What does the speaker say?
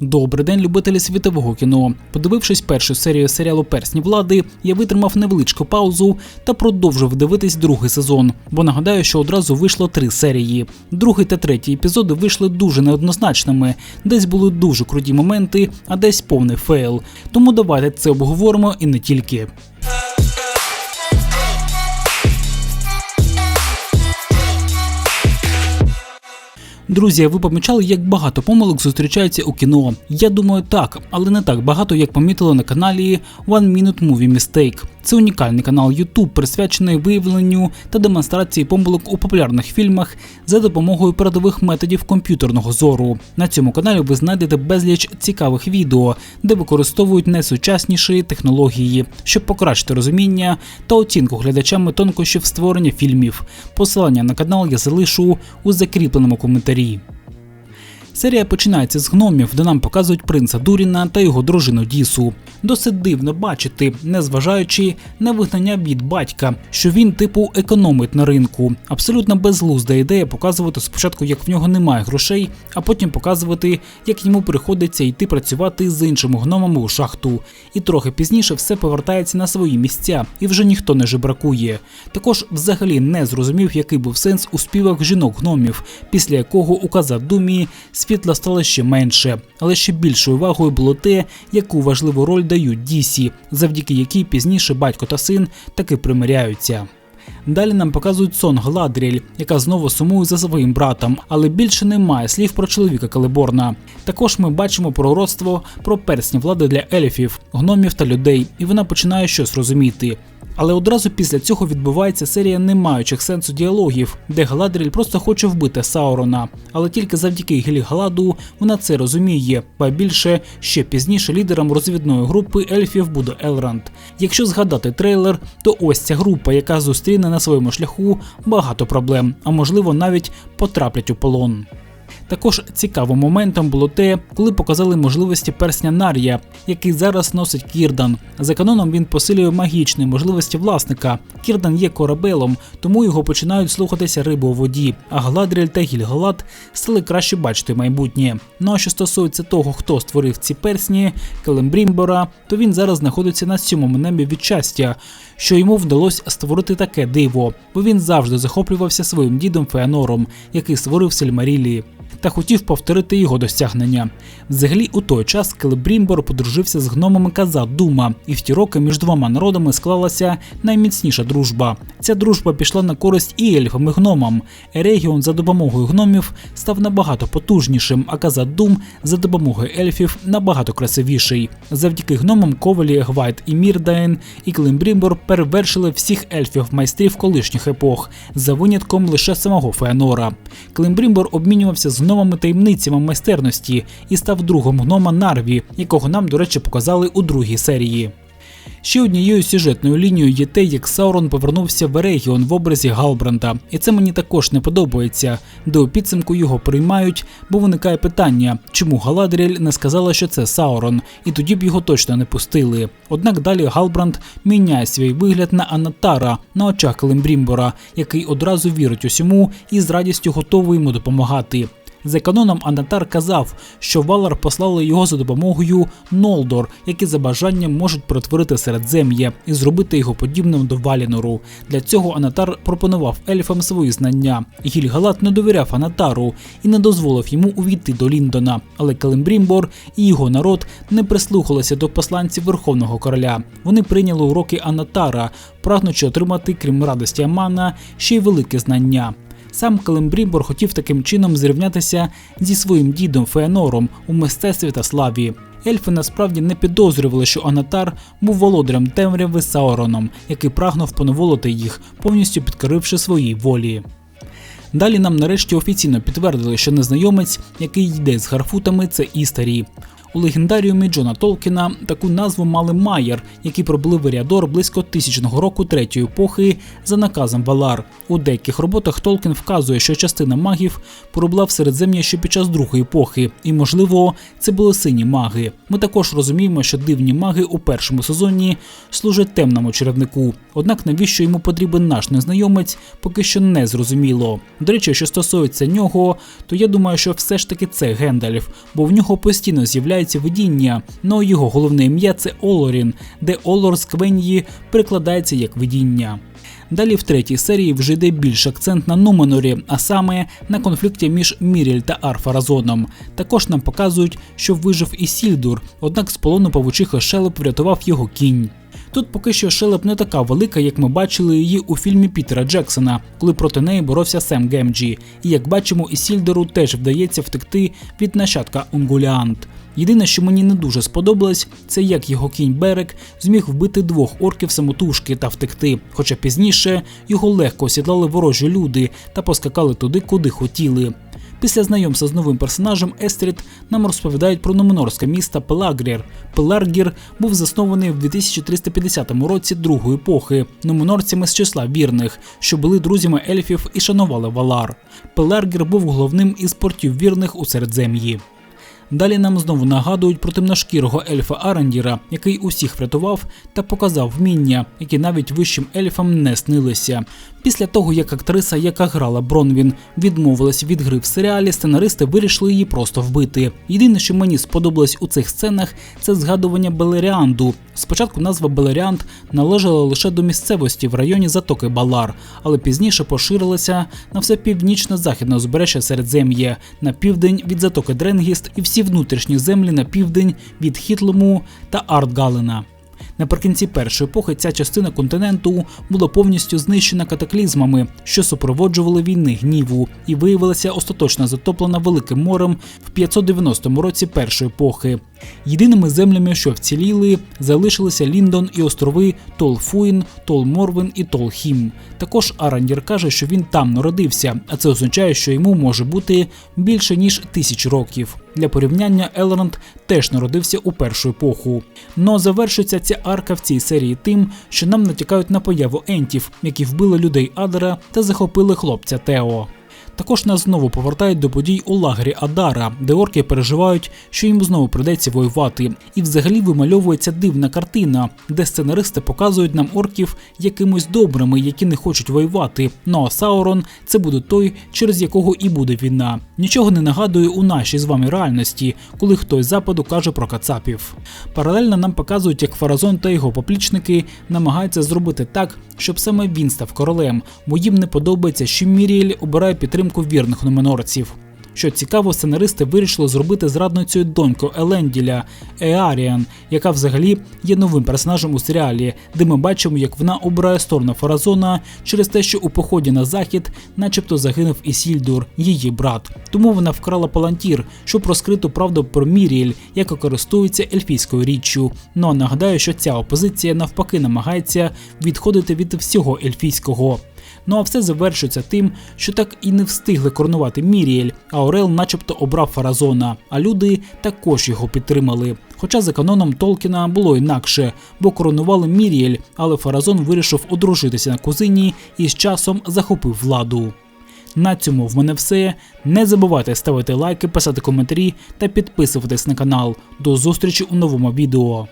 Добрий день, любителі світового кіно. Подивившись першу серію серіалу Персні влади, я витримав невеличку паузу та продовжив дивитись другий сезон. Бо нагадаю, що одразу вийшло три серії. Другий та третій епізоди вийшли дуже неоднозначними. Десь були дуже круті моменти, а десь повний фейл. Тому давайте це обговоримо і не тільки. Друзі, ви помічали, як багато помилок зустрічається у кіно? Я думаю, так, але не так багато, як помітили на каналі One Minute Movie Mistake. Це унікальний канал YouTube, присвячений виявленню та демонстрації помилок у популярних фільмах за допомогою передових методів комп'ютерного зору. На цьому каналі ви знайдете безліч цікавих відео, де використовують найсучасніші технології, щоб покращити розуміння та оцінку глядачами тонкощів створення фільмів. Посилання на канал я залишу у закріпленому коментарі. كريم Серія починається з гномів, де нам показують принца Дуріна та його дружину Дісу. Досить дивно бачити, незважаючи на вигнання від батька, що він типу економить на ринку. Абсолютно безглузда ідея показувати спочатку, як в нього немає грошей, а потім показувати, як йому приходиться йти працювати з іншими гномами у шахту. І трохи пізніше все повертається на свої місця, і вже ніхто не жебракує. Також взагалі не зрозумів, який був сенс у співах жінок гномів, після якого у Казадумі світла стало ще менше, але ще більшою увагою було те, яку важливу роль дають Дісі, завдяки якій пізніше батько та син таки примиряються. Далі нам показують сон Гладріель, яка знову сумує за своїм братом, але більше немає слів про чоловіка Калиборна. Також ми бачимо пророцтво про персні влади для ельфів, гномів та людей, і вона починає щось розуміти. Але одразу після цього відбувається серія не маючих сенсу діалогів, де Галадріль просто хоче вбити Саурона. Але тільки завдяки Гілі Галаду вона це розуміє, ба більше ще пізніше лідером розвідної групи ельфів буде Елранд. Якщо згадати трейлер, то ось ця група, яка зустріне на своєму шляху багато проблем, а можливо навіть потраплять у полон. Також цікавим моментом було те, коли показали можливості персня Нар'я, який зараз носить Кірдан. За каноном він посилює магічні можливості власника. Кірдан є корабелом, тому його починають слухатися риби у воді. А Гладріль та Гільгалат стали краще бачити майбутнє. Ну а що стосується того, хто створив ці персні, Келембрімбора, то він зараз знаходиться на сьомому небі від щастя, що йому вдалося створити таке диво, бо він завжди захоплювався своїм дідом Феанором, який створив Сельмарілі та хотів повторити його досягнення. Взагалі, у той час Келебрімбор подружився з гномами Каза Дума, і в ті роки між двома народами склалася найміцніша дружба. Ця дружба пішла на користь і ельфам і гномам. Ерегіон за допомогою гномів став набагато потужнішим, а Каза Дум за допомогою ельфів набагато красивіший. Завдяки гномам Ковалі, Гвайт і Мірдаєн і Климбрімбор перевершили всіх ельфів майстрів колишніх епох, за винятком лише самого Феанора. Климбрімбор обмінювався з гномами таємницями майстерності і став другом гнома Нарві, якого нам, до речі, показали у другій серії. Ще однією сюжетною лінією є те, як Саурон повернувся в Ерегіон в образі Галбранда, і це мені також не подобається. До у підсумку його приймають, бо виникає питання, чому Галадріель не сказала, що це Саурон, і тоді б його точно не пустили. Однак далі Галбранд міняє свій вигляд на Анатара на очах Калимбрімбора, який одразу вірить усьому і з радістю готовий йому допомагати. За каноном Анатар казав, що Валар послали його за допомогою Нолдор, які за бажанням можуть перетворити середзем'я і зробити його подібним до Валінору. Для цього Анатар пропонував ельфам свої знання. Гільгалат не довіряв Анатару і не дозволив йому увійти до Ліндона. Але Калимбрімбор і його народ не прислухалися до посланців Верховного короля. Вони прийняли уроки Анатара, прагнучи отримати, крім радості Амана, ще й велике знання. Сам Калимбрімбор хотів таким чином зрівнятися зі своїм дідом Феанором у мистецтві та славі. Ельфи насправді не підозрювали, що Анатар був володарем темряви Сауроном, який прагнув поневолити їх, повністю підкоривши своїй волі. Далі нам нарешті офіційно підтвердили, що незнайомець, який йде з гарфутами, це Істарі. У легендаріумі Джона Толкіна таку назву мали Майер, які пробули в Еріадор близько тисячного року третьої епохи за наказом Валар. У деяких роботах Толкін вказує, що частина магів пробула в середзем'я ще під час другої епохи, і, можливо, це були сині маги. Ми також розуміємо, що дивні маги у першому сезоні служать темному чарівнику. Однак навіщо йому потрібен наш незнайомець, поки що не зрозуміло. До речі, що стосується нього, то я думаю, що все ж таки це Гендальф, бо в нього постійно з'являється видіння. Ну а його головне ім'я це Олорін, де Олор з Квенії прикладається як видіння. Далі в третій серії вже йде більш акцент на Нуменорі, а саме на конфлікті між Міріль та Арфаразоном. Також нам показують, що вижив і Сільдур, однак з полону павучиха Шелеп врятував його кінь. Тут поки що Шелеп не така велика, як ми бачили її у фільмі Пітера Джексона, коли проти неї боровся Сем Гемджі. І як бачимо, і Сільдору теж вдається втекти від нащадка Унгуліант. Єдине, що мені не дуже сподобалось, це як його кінь Берек зміг вбити двох орків самотужки та втекти. Хоча пізніше його легко осідлали ворожі люди та поскакали туди, куди хотіли. Після знайомства з новим персонажем Естрід нам розповідають про номенорське місто Пелагрір. Пелагрір був заснований в 2350 році другої епохи номенорцями з числа вірних, що були друзями ельфів і шанували Валар. Пелагрір був головним із портів вірних у Середзем'ї. Далі нам знову нагадують про темношкірого ельфа Арендіра, який усіх врятував та показав вміння, які навіть вищим ельфам не снилися. Після того, як актриса, яка грала Бронвін, відмовилась від гри в серіалі, сценаристи вирішили її просто вбити. Єдине, що мені сподобалось у цих сценах, це згадування Белеріанду. Спочатку назва Белеріанд належала лише до місцевості в районі затоки Балар, але пізніше поширилася на все північно-західне узбережжя Середзем'я, на південь від затоки Дренгіст і всі внутрішні землі на південь від Хітлому та Артгалена. Наприкінці першої епохи ця частина континенту була повністю знищена катаклізмами, що супроводжували війни гніву, і виявилася остаточно затоплена Великим морем в 590 році першої епохи. Єдиними землями, що вціліли, залишилися Ліндон і острови Толфуїн, Толморвин і Толхім. Також Арандір каже, що він там народився, а це означає, що йому може бути більше ніж тисяч років. Для порівняння Елронд теж народився у першу епоху. Но завершується ця арка в цій серії тим, що нам натякають на появу ентів, які вбили людей Адера та захопили хлопця Тео. Також нас знову повертають до подій у лагері Адара, де орки переживають, що їм знову придеться воювати. І взагалі вимальовується дивна картина, де сценаристи показують нам орків якимось добрими, які не хочуть воювати. Ну а Саурон це буде той, через якого і буде війна. Нічого не нагадує у нашій з вами реальності, коли хтось з западу каже про кацапів. Паралельно нам показують, як Фаразон та його поплічники намагаються зробити так, щоб саме він став королем, бо їм не подобається, що Міріель обирає підтримку вірних номенорців. Що цікаво, сценаристи вирішили зробити зрадницею доньку Еленділя Еаріан, яка взагалі є новим персонажем у серіалі, де ми бачимо, як вона обирає сторону Фаразона через те, що у поході на захід, начебто, загинув Ісільдур, її брат. Тому вона вкрала палантір, щоб розкрити правду про Міріель, яка користується ельфійською річчю. Ну а нагадаю, що ця опозиція навпаки намагається відходити від всього ельфійського. Ну а все завершується тим, що так і не встигли коронувати Міріель, а Орел начебто обрав Фаразона, а люди також його підтримали. Хоча за каноном Толкіна було інакше, бо коронували Міріель, але Фаразон вирішив одружитися на кузині і з часом захопив владу. На цьому в мене все. Не забувайте ставити лайки, писати коментарі та підписуватись на канал. До зустрічі у новому відео.